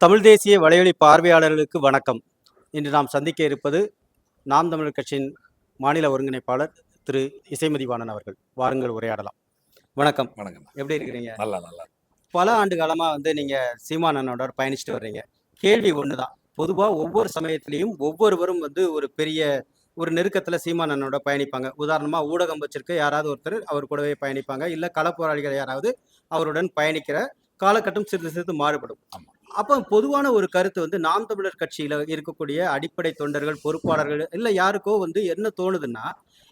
தமிழ் தேசிய வலையொலி பார்வையாளர்களுக்கு வணக்கம். இன்று நாம் சந்திக்க இருப்பது நாம் தமிழர் கட்சியின் மாநில ஒருங்கிணைப்பாளர் திரு இசைமதிவாணன் அவர்கள். வாருங்கள் உரையாடலாம். வணக்கம். வணக்கம். எப்படி இருக்கிறீங்க? நல்லா நல்லா. பல ஆண்டு காலமாக வந்து நீங்கள் சீமானனோட பயணிச்சுட்டு வர்றீங்க. கேள்வி ஒன்று தான் பொதுவாக ஒவ்வொரு சமயத்திலையும் ஒவ்வொருவரும் வந்து ஒரு பெரிய ஒரு நெருக்கத்தில் சீமானனோட பயணிப்பாங்க. உதாரணமாக ஊடகம் வச்சிருக்க யாராவது ஒருத்தர் அவர் கூடவே பயணிப்பாங்க. இல்லை களப்போராளிகள் யாராவது அவருடன் பயணிக்கிற காலகட்டம் சிறிது சிறிது மாறுபடும். அப்போ பொதுவான ஒரு கருத்து வந்து நாம் தமிழர் கட்சியில இருக்கக்கூடிய அடிப்படை தொண்டர்கள் பொறுப்பாளர்கள் இல்ல யாருக்கோ வந்து என்ன தோணுதுன்னா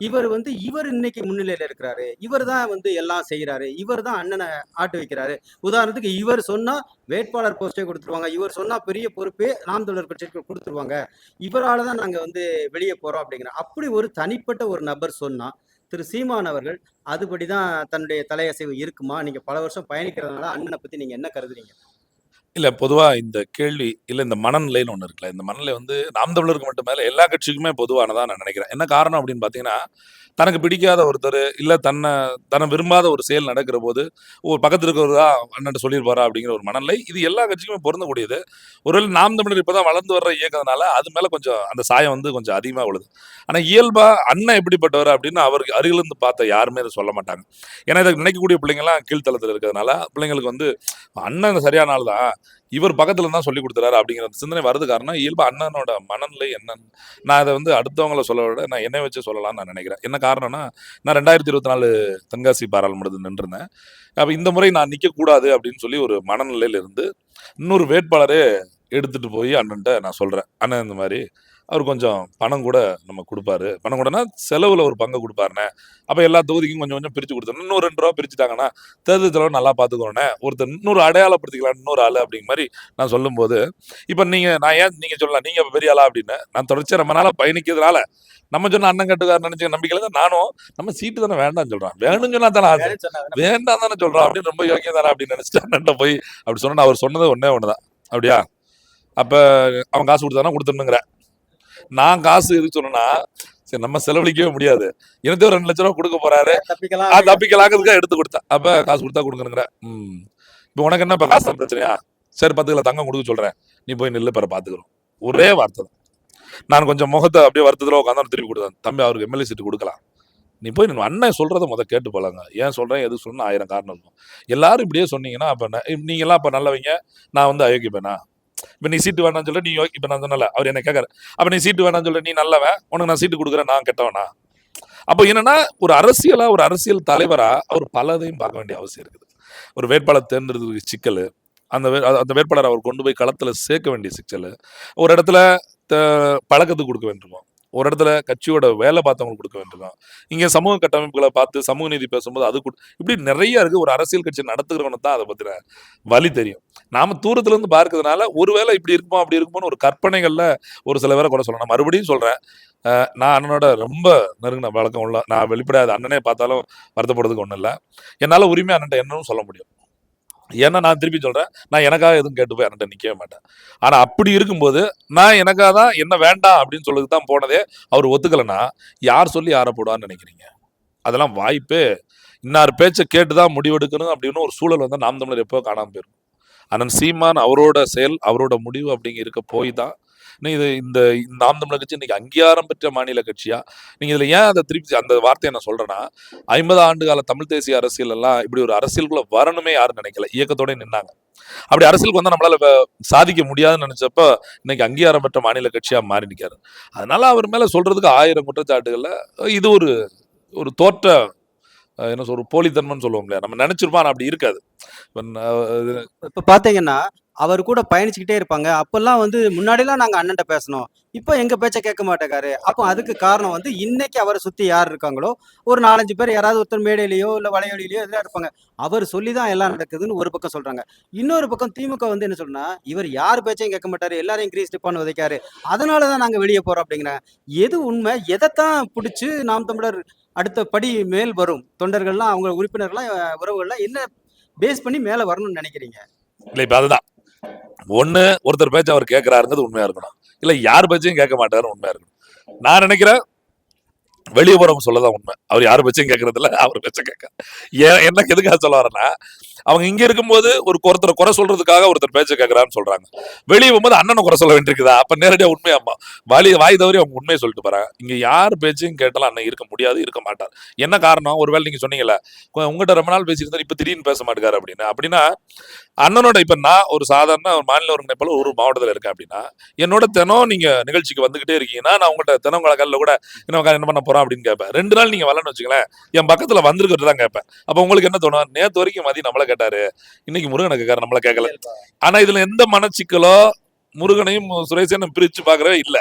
இவர் வந்து இவர் இன்னைக்கு முன்னிலையில இருக்கிறாரு. இவர் தான் வந்து எல்லாம் செய்யறாரு இவர் தான் அண்ணனை ஆட்டு வைக்கிறாரு. உதாரணத்துக்கு இவர் சொன்னா வேட்பாளர் போஸ்டே கொடுத்துருவாங்க. இவர் சொன்னா பெரிய பொறுப்பே நாம் தமிழர் கட்சிக்கு கொடுத்துருவாங்க. இவரால தான் நாங்க வந்து வெளியே போறோம் அப்படிங்கிற அப்படி ஒரு தனிப்பட்ட ஒரு நபர் சொன்னா திரு சீமான் அவர்கள் அதுபடிதான் தன்னுடைய தலையசைவு இருக்குமா? நீங்க பல வருஷம் பயணிக்கிறதுனால அண்ணனை பத்தி நீங்க என்ன கருதுறீங்க? இல்ல பொதுவா இந்த கேள்வி இல்ல இந்த மனநிலைன்னு ஒண்ணு இருக்குல்ல இந்த மனநிலை வந்து நாம் தமிழருக்கு மட்டும் எல்லா கட்சிக்குமே பொதுவானதா நான் நினைக்கிறேன். என்ன காரணம் அப்படின்னு பார்த்தீங்கன்னா தனக்கு பிடிக்காத ஒருத்தர் இல்ல தன்னை தன்னை விரும்பாத ஒரு செயல் நடக்கிற போது ஒரு பக்கத்துல இருக்கிறவரா அண்ணன்ட்ட சொல்லியிருப்பாரா? அப்படிங்கிற ஒரு மனநிலை. இது எல்லா கட்சிக்குமே பொருந்தக்கூடியது. ஒருவேளை நாம் தமிழர் இப்பதான் வளர்ந்து வர்ற இயக்கத்தினால அது மேல கொஞ்சம் அந்த சாயம் வந்து கொஞ்சம் அதிகமா விழுது ஆனா இயல்பா அண்ணன் எப்படிப்பட்டவர் அப்படின்னு அவருக்கு அருகிலிருந்து பார்த்த யாருமே அதை சொல்ல மாட்டாங்க. ஏன்னா இதை நினைக்கக்கூடிய பிள்ளைங்கலாம் கீழ்த்தளத்தில் இருக்கிறதுனால பிள்ளைங்களுக்கு வந்து அண்ணன் சரியான ஆள் தான் இவர் பக்கத்துல தான் சொல்லி கொடுத்துறாரு அப்படிங்கிற சிந்தனை வருது காரணம் இயல்பு அண்ணனோட மனநிலை என்னன்னு நான் அதை வந்து அடுத்தவங்கள சொல்ல விட நான் என்னை வச்சு சொல்லலாம்னு நான் நினைக்கிறேன். என்ன காரணம்னா நான் ரெண்டாயிரத்தி இருபத்தி நாலு தென்காசி பாராளுமன்றத்தில் நின்றிருந்தேன். அப்போ இந்த முறை நான் நிற்கக்கூடாது அப்படின்னு சொல்லி ஒரு மனநிலையில இருந்து இன்னொரு வேட்பாளரே எடுத்துட்டு போய் அண்ணன்ட்ட நான் சொல்றேன். அண்ணன் இந்த மாதிரி அவர் கொஞ்சம் பணம் கூட நம்ம கொடுப்பாரு. பணம் கூடனா செலவுல ஒரு பங்கு கொடுப்பாருண்ணே. அப்போ எல்லா தொகுதிக்கும் கொஞ்சம் கொஞ்சம் பிரிச்சு கொடுத்தோம் இன்னும் ரெண்டு ரூபா பிரிச்சுட்டாங்கன்னா தேர்தல் செலவு நல்லா பார்த்துக்கோண்ணே ஒருத்தர் இன்னொரு அடையாளப்படுத்திக்கலாம் இன்னொரு ஆள் அப்படிங்கிற மாதிரி நான் சொல்லும்போது இப்போ நீங்க நான் ஏன் நீங்க சொல்லலாம் நீங்க இப்ப பெரிய ஆளா அப்படின்னு நான் தொடர்ச்சியா ரொம்ப நாளா பயணிக்கிறதுனால நம்ம சொன்ன அண்ணன் கட்டுக்கார நினைச்ச நம்பிக்கையில தான் நானும் நம்ம சீட்டு தானே வேண்டாம்னு சொல்றான். வேணும்னு சொன்னா தானே ஆசை. வேண்டாம் தானே சொல்றான் அப்படின்னு ரொம்ப யோக்கியம் தானே அப்படின்னு நினைச்சிட்டு அண்ணன்ட்ட போய் அப்படி சொன்னா அவர் சொன்னது ஒன்னே ஒண்ணுதான். அப்படியா? அப்ப அவன் காசு கொடுத்தானா கொடுத்துருணுங்கிற நான் காசு எதுக்கு சொன்னா சரி நம்ம செலவழிக்கவே முடியாது. எனக்கு ஒரு ரெண்டு லட்ச ரூபா கொடுக்க போறாரு. தப்பிக்கலாங்கிறதுக்காக எடுத்து கொடுத்தேன். அப்ப காசு கொடுத்தா கொடுங்கணுங்கிற ம். இப்போ உனக்கு என்ன இப்ப காசு பிரச்சனையா? சரி பத்து கிலோ தங்கம் கொடுக்க சொல்றேன். நீ போய் நில்லு பிற பாத்துக்கிறோம். ஒரே வார்த்தை தான். நான் கொஞ்சம் முகத்தை அப்படியே வருத்தத்துல உட்காந்து திருப்பி கொடுத்தேன். தம்பி அவருக்கு எம்எல்ஏ சீட்டு கொடுக்கலாம். நீ போய் அண்ணன் சொல்றத முத கேட்டு போலாங்க ஏன் சொல்றேன் எது சொல்லணும் ஆயிரம் காரணம் இருக்கும். எல்லாரும் இப்படியே சொன்னீங்கன்னா அப்ப ந- இப்ப நீங்க எல்லாம் அப்ப நல்லவங்க. நான் வந்து அயோக்கியப்பேனா? இப்போ நீ சீட்டு வேணாம்னு சொல்ல நீ இப்போ நான் சொன்னல அவர் என்ன கேட்கற அப்போ நீ சீட்டு வேணாம்னு சொல்ல நீ நல்லவன் உனக்கு நான் சீட்டு கொடுக்குறேன் நான் கெட்டவனா? அப்போ என்னன்னா ஒரு அரசியலா ஒரு அரசியல் தலைவரா அவர் பலதையும் பார்க்க வேண்டிய அவசியம் இருக்குது. ஒரு வேட்பாளர் தேர்ந்தெடுக்கிறதுக்கு சிக்கல் அந்த வே- அந்த வேட்பாளர் அவர் கொண்டு போய் களத்தில் சேர்க்க வேண்டிய சிக்கல் ஒரு இடத்துல த- பழக்கத்துக்கு கொடுக்க வேண்டியிருக்கும் ஒரு இடத்துல கட்சியோட வேலை பார்த்தவங்களுக்கு கொடுக்க வேண்டியதான் இங்கே சமூக கட்டமைப்புகளை பார்த்து சமூக நீதி பேசும்போது அது இப்படி நிறைய இருக்கு. ஒரு அரசியல் கட்சி நடத்துகிறவனு தான் அதை பற்றின வழி தெரியும். நாம தூரத்துலேருந்து பார்க்கறதுனால ஒருவேளை இப்படி இருக்குமோ அப்படி இருக்குமோன்னு ஒரு கற்பனைகளில் ஒரு சில பேரை கூட சொல்லலாம். நான் மறுபடியும் சொல்கிறேன் நான் அண்ணனோட ரொம்ப நெருங்கின வழக்கம் உள்ள நான் வெளிப்படையாத அண்ணனே பார்த்தாலும் வருத்தப்படுறதுக்கு ஒன்றும் இல்லை. என்னால் உரிமை அண்ணன் என்னன்னு சொல்ல முடியும். ஏன்னா நான் திருப்பி சொல்கிறேன் நான் எனக்காக எதுவும் கேட்டு போய் என்கிட்ட நிற்கவே மாட்டேன். ஆனால் அப்படி இருக்கும்போது நான் எனக்காக தான் என்ன வேண்டாம் அப்படின்னு சொல்லுறது தான் போனதே அவர் ஒத்துக்கலைன்னா யார் சொல்லி யாரை போடுவான்னு நினைக்கிறீங்க? அதெல்லாம் வாய்ப்பே. இன்னார் பேச்சை கேட்டு தான் முடிவெடுக்கணும் அப்படின்னு ஒரு சூழல் வந்து நாம் தமிழர் எப்போ காணாம போயிருக்கும். அண்ணன் சீமான் அவரோட செயல் அவரோட முடிவு அப்படிங்க இருக்க போய் தான் இன்னும் இது இந்த இந்த நாம் தமிழர் கட்சி இன்னைக்கு அங்கீகாரம் பெற்ற மாநில கட்சியா? நீங்க இதுல ஏன் அதை திருப்பி அந்த வார்த்தையை நான் சொல்றேன்னா ஐம்பது ஆண்டு கால தமிழ் தேசிய அரசியல் எல்லாம் இப்படி ஒரு அரசியலுக்குள்ள வரணுமே யாரும் நினைக்கல. இயக்கத்தோட நின்னாங்க. அப்படி அரசியலுக்கு வந்து நம்மளால சாதிக்க முடியாதுன்னு நினைச்சப்ப இன்னைக்கு அங்கீகாரம் பெற்ற மாநில கட்சியா மாறி நிற்காரு அதனால அவர் மேல சொல்றதுக்கு ஆயிரம் குற்றச்சாட்டுகள்ல இது ஒரு ஒரு தோற்ற என்ன சொல்ற போலித்தன்மைன்னு சொல்லுவோம் இல்லையா? நம்ம நினைச்சிருப்போம் அப்படி இருக்காது. இப்ப பாத்தீங்கன்னா அவர் கூட பயணிச்சுக்கிட்டே இருப்பாங்க. அப்பெல்லாம் வந்து முன்னாடிலாம் நாங்க அண்ணன்ட்ட பேசணும். இப்போ எங்க பேச்ச கேட்க மாட்டேங்காரு. அப்போ அதுக்கு காரணம் வந்து இன்னைக்கு அவரை சுத்தி யார் இருக்காங்களோ ஒரு நாலஞ்சு பேர் யாராவது ஒருத்தர் மேடையிலையோ இல்ல வலையொலியிலயோ எதிராக இருப்பாங்க. அவர் சொல்லி தான் எல்லாம் நடக்குதுன்னு ஒரு பக்கம் சொல்றாங்க. இன்னொரு பக்கம் திமுக வந்து என்ன சொல்றா இவர் யார் பேச்சையும் கேட்க மாட்டாரு எல்லாரையும் கிரீஸ் டிப்பான்னு உதைக்காரு அதனால தான் நாங்க வெளியே போறோம் அப்படிங்கிறாங்க எது உண்மை? எதைத்தான் பிடிச்சு நாம் தமிழர் அடுத்த படி மேல் வரும்? தொண்டர்கள்லாம் அவங்க உறுப்பினர்கள்லாம் உறவுகள்லாம் என்ன பேஸ் பண்ணி மேல வரணும்னு நினைக்கிறீங்க? இல்லை இப்ப அதுதான். ஒண்ணு ஒருத்தர் பேச்சு அவர் கேட்கிறாருங்கிறது உண்மையா இருக்கணும். இல்ல யார் பேச்சையும் கேட்க மாட்டாருன்னு உண்மையா இருக்கணும். நான் நினைக்கிறேன் வெளியே போறவங்க சொல்லதான் உண்மை. அவர் யார் பேச்சையும் கேட்கறதில்ல அவர் பேச்ச கேட்க. ஏன் என்ன எதுக்காக சொல்ல வரேன்னா அவங்க இங்க இருக்கும்போது ஒரு ஒருத்தரை குறை சொல்றதுக்காக ஒருத்தர் பேச்ச கேட்கறான்னு சொல்றாங்க. வெளியே போகும்போது அண்ணனை குறை சொல்ல வேண்டியிருக்குதா? அப்ப நேரடியா உண்மையாமா வாலி வாய் தவறி அவங்க உண்மையை சொல்லிட்டு போறாங்க. இங்க யார் பேச்சையும் கேட்டாலும் அண்ணன் இருக்க முடியாது இருக்க மாட்டார். என்ன காரணம்? ஒருவேளை நீங்க சொன்னீங்கல்ல உங்ககிட்ட ரொம்ப நாள் பேசியிருந்தாரு இப்ப திடீர்னு பேச மாட்டேங்காரு அப்படின்னு. அப்படின்னா அண்ணனோட இப்ப நான் ஒரு சாதாரண ஒரு மாநில ஒருங்கிணைப்பாளர் ஒரு மாவட்டத்துல இருக்கேன் அப்படின்னா என்னோட தினம் நீங்க நிகழ்ச்சிக்கு வந்துகிட்டே இருக்கீங்கன்னா நான் உங்கள்கிட்ட தினம் கல்ல கூட என்ன என்ன பண்ண போறோம்? அப்படின்னு கேட்பேன். ரெண்டு நாள் நீங்க வரலன்னு வச்சுக்கலேன் என் பக்கத்துல வந்திருக்கிறது தான் கேட்பேன். அப்ப உங்களுக்கு என்ன தோணும்? நேற்று வரைக்கும் மதியம் நம்மள கேட்டாரு. இன்னைக்கு முருகனை கேட்காரு நம்மள கேட்கல ஆனா இதுல எந்த மனச்சிக்கலோ முருகனையும் சுரேஷனையும் பிரிச்சு பாக்குறவே இல்ல.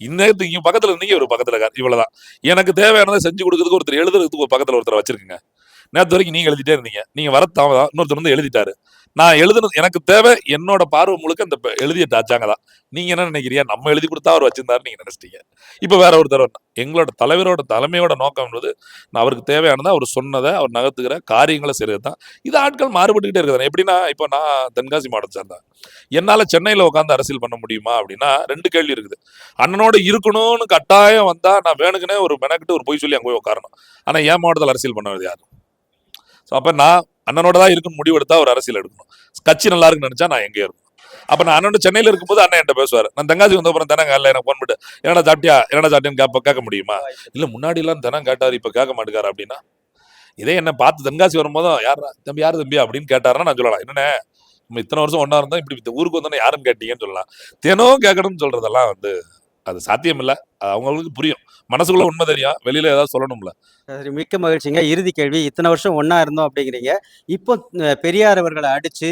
இன்னத்துக்கு இங்க பக்கத்துல இருந்தீங்க ஒரு பக்கத்துல இருக்காரு இவ்வளவுதான். எனக்கு தேவையானதை செஞ்சு கொடுக்கறதுக்கு ஒருத்தர் எழுதுறதுக்கு ஒரு பக்கத்துல ஒருத்தர் வச்சிருக்கீங்க. நேத்து வரைக்கும் நீங்க எழுதிட்டே இருந்தீங்க. நீங்க வர தாமதம் இன்னொருத்தர் வந்து எழுதிட்டாரு. நான் எழுதுனது எனக்கு தேவை என்னோட பார்வை முழுக்க இந்த எழுதிய டாச்சாங்க தான். நீங்க என்ன நினைக்கிறீங்க? நம்ம எழுதி கொடுத்தா அவர் வச்சிருந்தாரு நீங்க நினைச்சிட்டீங்க. இப்ப வேற ஒருத்தர் எங்களோட தலைவரோட தலைமையோட நோக்கம் என்பது நான் அவருக்கு தேவையானதை அவர் சொன்னதை அவர் நகர்த்துக்கிற காரியங்களை செய்யறது தான். இது ஆட்கள் மாறுபட்டுக்கிட்டே இருக்கிறது எப்படின்னா இப்போ நான் தென்காசி மாவட்டம் சேர்ந்தேன் என்னால் சென்னையில் உட்காந்து அரசியல் பண்ண முடியுமா அப்படின்னா ரெண்டு கேள்வி இருக்குது. அண்ணனோட இருக்கணும்னு கட்டாயம் வந்தால் நான் வேணுக்குன்னே ஒரு மெனக்கிட்டு ஒரு பொய் சொல்லி அங்கே போய் உட்காரணும். ஆனால் என் மாவட்டத்தில் அரசியல் பண்ணது யார்? ஸோ அப்போ நான் அண்ணனோட தான் இருக்குன்னு முடிவெடுத்தா ஒரு அரசியல் எடுக்கணும். கட்சி நல்லா இருக்குன்னு நினைச்சா நான் எங்கே இருக்கும் அப்ப நான் அண்ணன் சென்னையில இருக்கும்போது அண்ணன் என்கிட்ட பேசுவார். நான் தங்காசி வந்த அப்புறம் தினம் காலையில் எனக்கு ஃபோன் பண்ணிட்டு என்னடா சாப்பிட்டியா? என்னடா சாப்பிட்டியான்னு கேட்ப கேட்க முடியுமா? இல்ல முன்னாடி எல்லாம் தினம் கேட்டாரு இப்ப கேட்க மாட்டேங்காரு அப்படின்னா இதே என்ன பார்த்து தென்காசி வரும்போதும் யார் தம்பி யாரு தம்பி? அப்படின்னு கேட்டாருன்னா நான் சொல்லலாம். என்னென்ன நம்ம இத்தனை வருஷம் ஒன்னா இருந்தா இப்படி ஊருக்கு வந்தோன்னே யாருன்னு கேட்டீங்கன்னு சொல்லலாம். தினம் கேட்கணும்னு சொல்றதெல்லாம் வந்து அது சாத்தியம் இல்ல அவங்களுக்கு புரியும். மனசுக்குள்ள உண்மை தெரியும். வெளியில ஏதாவது சொல்லணும்ல. சரி. மிக்க மகிழ்ச்சிங்க. இறுதி கேள்வி. இத்தனை வருஷம் ஒண்ணா இருந்தோம் அப்படிங்கிறீங்க. இப்போ பெரியார் அவர்களை அடிச்சு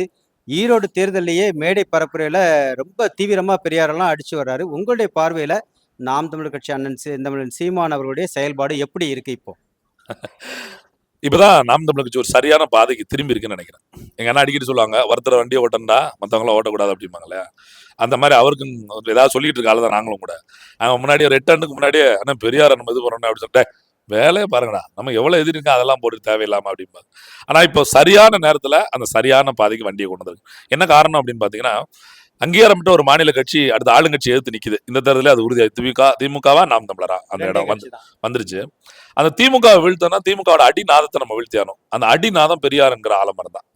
ஈரோடு தேர்தல்லையே மேடை பரப்புரையில ரொம்ப தீவிரமா பெரியாரெல்லாம் அடிச்சு வர்றாரு. உங்களுடைய பார்வையில நாம் தமிழர் கட்சி அண்ணன் தமிழன் சீமான் அவர்களுடைய செயல்பாடு எப்படி இருக்கு இப்போ? இப்போதான் நாம் தமிழர் ஒரு சரியான பாதைக்கு திரும்பி இருக்குன்னு நினைக்கிறேன். எங்க அண்ணா அடிக்கடி சொல்லுவாங்க ஒருத்தர் வண்டியை ஓட்டண்டா மற்றவங்களாம் ஓட்டக்கூடாது அப்படிம்பாங்களே அந்த மாதிரி அவருக்கும் ஏதாவது சொல்லிட்டு இருக்க தான் நாங்களும் கூட. நாங்கள் முன்னாடி ஒரு எட்டு ஆண்டுக்கு முன்னாடியே அண்ணா பெரியார் நம்ம இது பண்ணணும் அப்படின்னு சொல்லிட்டு வேலையை பாருங்கடா நம்ம எவ்வளோ எதிரி அதெல்லாம் போட்டு தேவையில்லாம அப்படிம்பாங்க ஆனால் இப்போ சரியான நேரத்தில் அந்த சரியான பாதைக்கு வண்டியை கொண்டு வந்துருக்கு. என்ன காரணம் அப்படின்னு பார்த்தீங்கன்னா அங்கீகாரமிட்ட ஒரு மாநில கட்சி அடுத்த ஆளுங்கட்சி எதிர்த்து நிக்குது. இந்த தேர்தலே அது உறுதியாக. திமுக திமுகவா? நாம் தமிழரா? அந்த இடம் வந்து வந்துருச்சு. அந்த திமுக வீழ்த்தனா திமுகவோட அடிநாதத்தை நம்ம வீழ்த்தியானோம் அந்த அடிநாதம் பெரியாருங்கிற ஆலமரம் தான்.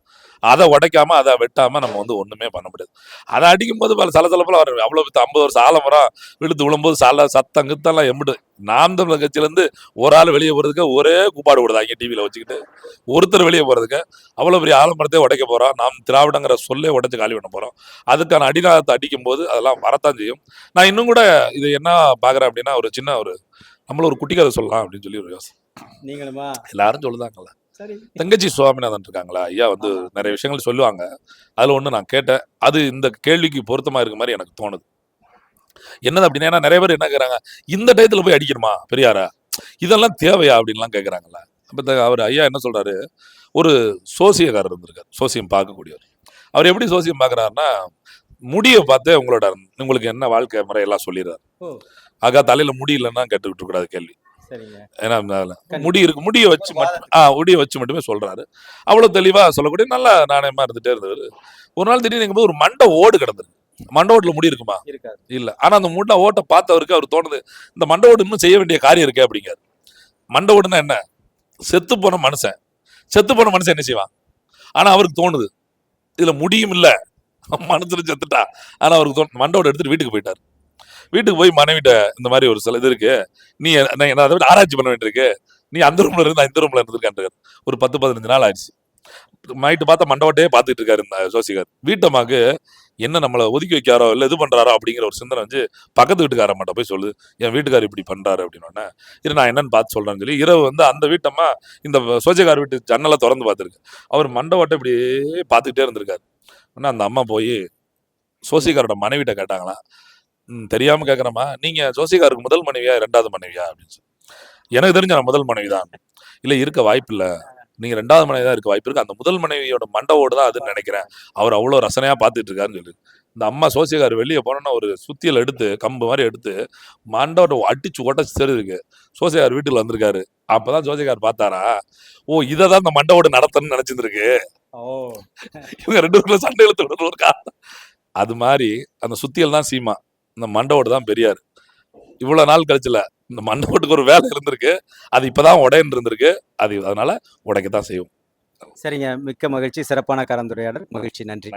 அதை உடைக்காம அதை வெட்டாம நம்ம வந்து ஒண்ணுமே பண்ண முடியாது. அதை அடிக்கும் போது பல சலசலப்பெல்லாம் வரும் அவ்வளவு பெத்த ஐம்பது வருஷம் ஆலமரம் விழுத்து விழும்போது சல சத்தம் கித்தெல்லாம் எம்பிடு நாம் தமிழர் கட்சியில இருந்து ஒரு ஆள் வெளியே போறதுக்கு ஒரே கூப்பாடு விடுதாங்க டிவியில வச்சுக்கிட்டு. ஒருத்தர் வெளியே போறதுக்கு அவ்வளவு பெரிய ஆலமரத்தை உடைக்க போறோம். நாம் திராவிடங்கிற சொல்லே உடைச்சு காலி பண்ண போறோம். அதுக்கான அடிநாதத்தை அடிக்கும் போது அதெல்லாம் வரத்தான் செய்யும். நான் இன்னும் கூட இது என்ன பாக்குறேன் அப்படின்னா ஒரு சின்ன ஒரு நம்மள ஒரு குட்டி கதை சொல்லலாம் அப்படின்னு சொல்லி ஒரு யோசனை. நீங்களுமா? எல்லாரும் சொல்லுதாங்கல்ல. சரி. தங்கச்சி சுவாமிநாதன் இருக்காங்களா? ஐயா வந்து நிறைய விஷயங்கள் சொல்லுவாங்க. அதுல ஒண்ணு நான் கேட்டேன். அது இந்த கேள்விக்கு பொருத்தமா இருக்க மாதிரி எனக்கு தோணுது. என்னது அப்படின்னா ஏன்னா நிறைய பேர் என்ன கேக்குறாங்க இந்த டயத்துல போய் அடிக்கணுமா பெரியாரா? இதெல்லாம் தேவையா அப்படின்லாம் கேக்குறாங்கல்ல. அப்ப அவர் ஐயா என்ன சொல்றாரு ஒரு சோசியக்காரர் இருந்திருக்காரு சோசியம் பார்க்கக்கூடியவர். அவர் எப்படி சோசியம் பார்க்கறாருன்னா முடியை பார்த்தே உங்களோட உங்களுக்கு என்ன வாழ்க்கை முறை எல்லாம் சொல்லிடுறாரு. ஆகா தலையில முடி இல்லைன்னா கேட்டுக்கிட்டு கூடாது கேள்வி ஏன்னா முடி இருக்கு முடியை வச்சு மட்டும் ஆ முடியை வச்சு மட்டுமே சொல்றாரு. அவ்வளவு தெளிவா சொல்லக்கூடிய நல்ல நாணயமா இருந்துட்டே இருந்தவர். ஒரு நாள் திடீர்னு போது ஒரு மண்டை ஓடு கிடந்திருக்கு. மண்டை ஓட்டுல முடி இருக்குமா? இல்ல. ஆனா அந்த முட்டை ஓட்டை பார்த்தவருக்கு அவர் தோணுது இந்த மண்டை ஓடு இன்னும் செய்ய வேண்டிய காரியம் இருக்கே அப்படிங்காரு மண்டை ஓடுனா என்ன? செத்து போன மனுஷன். செத்து போன மனுஷன் என்ன செய்வான்? ஆனா அவருக்கு தோணுது இதுல முடியும் இல்ல. மனுஷன் செத்துட்டா. ஆனா அவருக்கு தோணு மண்டை ஓடு எடுத்துட்டு வீட்டுக்கு போயிட்டார். வீட்டுக்கு போய் மனைவிட்ட இந்த மாதிரி ஒரு சில இது இருக்கு. நீ நான் நான் அதை விட ஆராய்ச்சி பண்ண வேண்டியிருக்கு. நீ அந்த ரூம்ல இருந்து இந்த ரூம்ல இருந்திருக்கேன் ஒரு பத்து பதினஞ்சு நாள் ஆயிடுச்சு. நைட்டு பார்த்தா மண்டபத்தையே பார்த்துட்டு இருக்காரு இந்த ஜோசிகர். வீட்டம்மாக்கு என்ன நம்மளை ஒதுக்கி வைக்காரோ இல்லை இது பண்ணுறாரோ அப்படிங்கிற ஒரு சிந்தனை வந்து பக்கத்து வீட்டுக்கார மட்டும் போய் சொல்லுது. என் வீட்டுக்காரர் இப்படி பண்ணுறாரு அப்படின்னு இது நான் என்னன்னு பார்த்து சொல்கிறேன்னு சொல்லி இரவு வந்து அந்த வீட்டம்மா இந்த சோஜக்கார் வீட்டு ஜன்னலை திறந்து பார்த்துருக்கு. அவர் மண்டபத்தை இப்படியே பார்த்துக்கிட்டே இருந்திருக்காரு. உடனே அந்த அம்மா போய் சோசியக்காரோட மனைவிட்ட கேட்டாங்களா ம், கேட்குறம்மா நீங்கள் நீங்க ஜோசிகாருக்கு முதல் மனைவியா ரெண்டாவது மனைவியா? அப்படின்னு சொல்லி. எனக்கு தெரிஞ்ச நான் முதல் மனைவி தான் இல்லை இருக்க வாய்ப்பு நீங்க ரெண்டாவது மனைவி தான் இருக்க வாய்ப்பு இருக்கு. அந்த முதல் மனைவியோட மண்டவோடு தான் அதுன்னு நினைக்கிறேன். அவர் அவ்வளவு ரசனையா பார்த்துட்டு இருக்காருன்னு சொல்லி. இந்த அம்மா சோசியக்கார் வெளியே போனோன்னா ஒரு சுத்தியல் எடுத்து கம்பு மாதிரி எடுத்து மண்டோட அடிச்சு உடச்சு தெரியுதுக்கு சோசியக்கார் வீட்டுல வந்திருக்காரு. அப்பதான் ஜோசியக்கார் பார்த்தாரா? ஓ இதை தான் இந்த மண்டவோடு நடத்தணும்னு நினைச்சிருந்திருக்கு. ஓ. இவங்க ரெண்டு பேருக்குள்ள சண்டை இழுத்து ஒரு காரணம். அது மாதிரி அந்த சுத்தியல் தான் சீமா. இந்த மண்டவோடு தான் பெரியார். இவ்வளவு நாள் கழிச்சுல இந்த மண்டவோட்டுக்கு ஒரு வேலை இருந்திருக்கு. அது இப்பதான் உடையன்னு இருந்திருக்கு. அது அதனால உடைக்கத்தான் செய்யும். சரிங்க. மிக்க மகிழ்ச்சி. சிறப்பான கலந்துரையாடல். மகிழ்ச்சி. நன்றி.